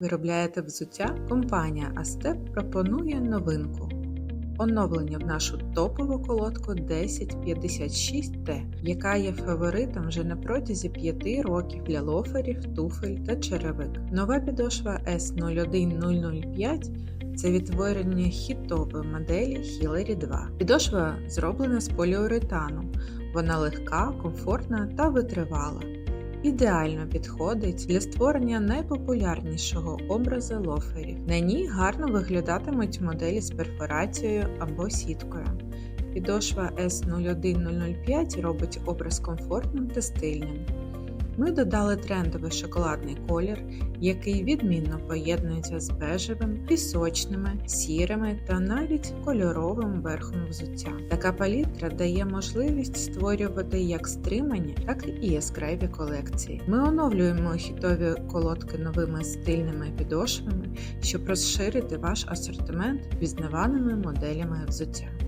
Виробляєте взуття? Компанія Astep пропонує новинку. Оновлення в нашу топову колодку 1056T, яка є фаворитом вже на протязі 5 років для лоферів, туфель та черевик. Нова підошва S01005 це відтворення хітової моделі Hillary 2. Підошва зроблена з поліуретану. Вона легка, комфортна та витривала. Ідеально підходить для створення найпопулярнішого образу лоферів. На ній гарно виглядатимуть моделі з перфорацією або сіткою. Підошва S01005 робить образ комфортним та стильним. Ми додали трендовий шоколадний колір, який відмінно поєднується з бежевим, пісочними, сірими та навіть кольоровим верхом взуття. Така палітра дає можливість створювати як стримані, так і яскраві колекції. Ми оновлюємо хітові колодки новими стильними підошвами, щоб розширити ваш асортимент пізнаваними моделями взуття.